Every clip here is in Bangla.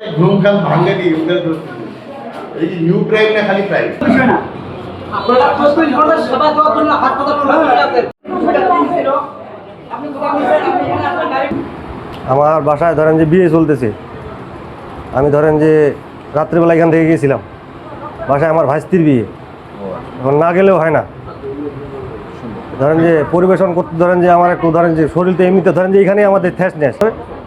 ঘুম খাম ভাঙেনি ওদের এই যে নিউ প্রাইম না খালি প্রাইম না আপনারা সেবা দেওয়ার জন্য এখানে আমার বাসায় ধরেন যে বিয়ে চলতেছে। আমি ধরেন যে রাত্রিবেলা এখান থেকে গিয়েছিলাম। বাসায় আমার ভাইস্তির বিয়ে। এখন না গেলেও হয় না। ধরেন যে পরিবেশন করতে ধরেন যে আমার একটু ধরেন যে শরীরটা এমনিতে ধরেন যে এখানেই আমাদের থ্যাস নেস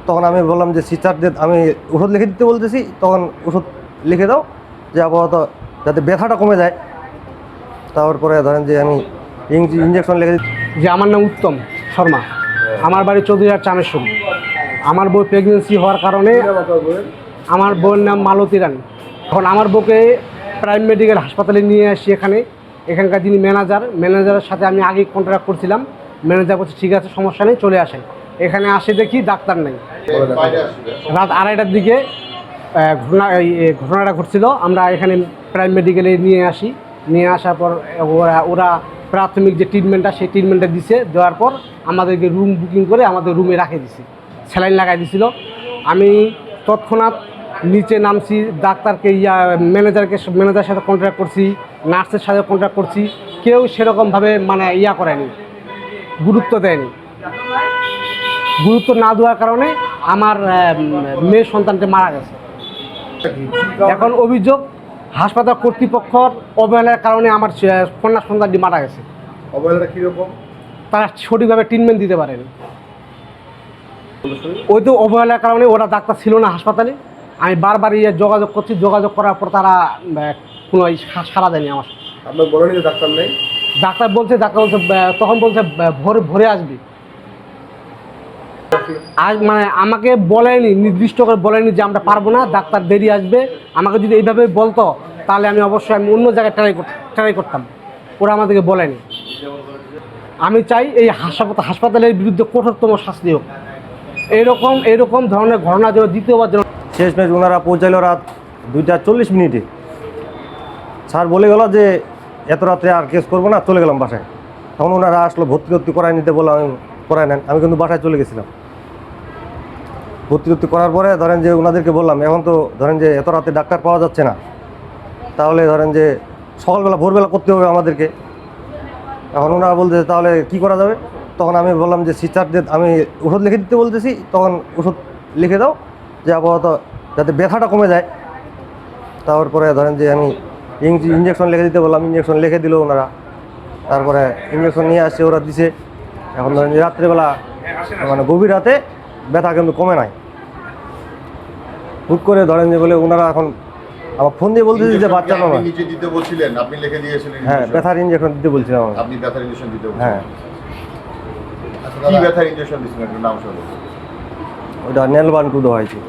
তখন আমি বললাম যে সিস্টারদের আমি ওষুধ লিখে দিতে বলতেছি, তখন ওষুধ লিখে দাও, যে আপাতত যাতে ব্যথাটা কমে যায়। তারপরে ধরেন যে আমি ইঞ্জেকশন লিখে যে আমার নাম উত্তম শর্মা। আমার বাড়ি চৌধুরীহাট চামেশ্বরী আমার বউ প্রেগনেন্সি হওয়ার কারণে আমার বউয়ের নাম মালতী রানী। এখন আমার বউকে প্রাইম মেডিকেল হাসপাতালে নিয়ে আসি এখানে। এখানকার যিনি ম্যানেজার ম্যানেজারের সাথে আমি আগে কন্ট্রাক্ট করছিলাম। ম্যানেজার বলছে, ঠিক আছে, সমস্যা নেই, চলে আসেন। এখানে আসে দেখি ডাক্তার নেই। রাত আড়াইটার দিকে ঘটনা ঘটনাটা ঘটছিল। আমরা এখানে প্রাইম মেডিকেলে নিয়ে আসি। নিয়ে আসার পর ওরা ওরা প্রাথমিক যে ট্রিটমেন্টটা সেই ট্রিটমেন্টটা দিছে। দেওয়ার পর আমাদেরকে রুম বুকিং করে আমাদের রুমে রাখে দিছে। স্যালাইন লাগাই দিছিল। আমি তৎক্ষণাৎ নিচে নামছি ডাক্তারকে ইয়া ম্যানেজারকে ম্যানেজারের সাথে কন্ট্যাক্ট করছি নার্সের সাথে কন্ট্যাক্ট করছি। কেউ সেরকমভাবে মানে ইয়া করেনি গুরুত্ব দেয়নি। গুরুত্ব না দেওয়ার কারণে আমার মেয়ে সন্তানটা মারা গেছে। এখন অভিযোগ হাসপাতাল কর্তৃপক্ষর অবহেলার কারণে আমার কন্যা সন্তানটি মারা গেছে। অবহেলাটা কীরকম? তারা সঠিকভাবে ট্রিটমেন্ট দিতে পারেনি। ওই তো অবহেলার কারণে ওরা ডাক্তার ছিল না হাসপাতালে। আমি বারবার ইয়ে যোগাযোগ করছি যোগাযোগ করার পর তারা কোনো ই সা- সাড়া দেয়নি আমার। আপনার বলেনি ডাক্তার নেই? ডাক্তার বলছে ডাক্তার বলছে তখন বলছে ভোরে ভোরে আসবি। আজ মানে আমাকে বলেনি, নির্দিষ্ট করে বলেনি যে আমরা পারব না, ডাক্তার দেরি আসবে, আমাকে যদি এইভাবে বলতো, তাহলে আমি অবশ্যই আমি অন্য জায়গায় ট্রাই ট্রাই করতাম। ওরা আমাদেরকে বলেনি। আমি চাই এই হাসপাতাল হাসপাতালের বিরুদ্ধে কঠোরতম শাস্তি হোক। এইরকম এইরকম ধরনের ঘটনা যেন দ্বিতীয়বার যেন শেষ ম্যাচ ওনারা পৌঁছাইলো রাত দুইটা চল্লিশ মিনিটে। স্যার বলে গেল যে, এত রাত্রে আর কেস করব না, চলে গেলাম বাসায়। তখন ওনারা আসলো ভর্তি ভর্তি করায় নিতে বললাম আমি করায় নেন। আমি কিন্তু বাসায় চলে গেছিলাম। ভর্তি ভর্তি করার পরে ধরেন যে ওনাদেরকে বললাম, এখন তো ধরেন যে এত রাতে ডাক্তার পাওয়া যাচ্ছে না। তাহলে ধরেন যে সকালবেলা, ভোরবেলা করতে হবে আমাদেরকে। এখন ওনারা বলতে তাহলে কি করা যাবে? তখন আমি বললাম যে, সিস্টারদের, আমি ওষুধ লিখে দিতে বলতেছি, তখন ওষুধ লিখে দাও, যে আপাতত যাতে ব্যথাটা কমে যায়। তারপরে ধরেন যে আমি ইঞ্জেকশন লিখে দিতে বললাম ইঞ্জেকশন লিখে দিল ওনারা। তারপরে ইঞ্জেকশন নিয়ে আসছে, ওরা দিছে। এখন ধরেন যে রাত্রিবেলা মানে গভীর রাতে ব্যথা কিন্তু কমে নাই। হুট করে ধরেন যে বলে ওনারা এখন আমার ফোন দিয়ে বলতেছি যে বাচ্চা নয়। দিতে বলছিলেন? আপনি লিখে দিয়েছিলেন হ্যাঁ। ব্যথার ইঞ্জেকশন দিতে বলছিলাম আপনি ব্যথার ইনজেকশন দিতে বলছিলেন। হ্যাঁ। কি ব্যথার ইনজেকশন দিয়েছিলেন? একটু নাম শুনুন। ওটা নেলবান কুদো হয়েছে।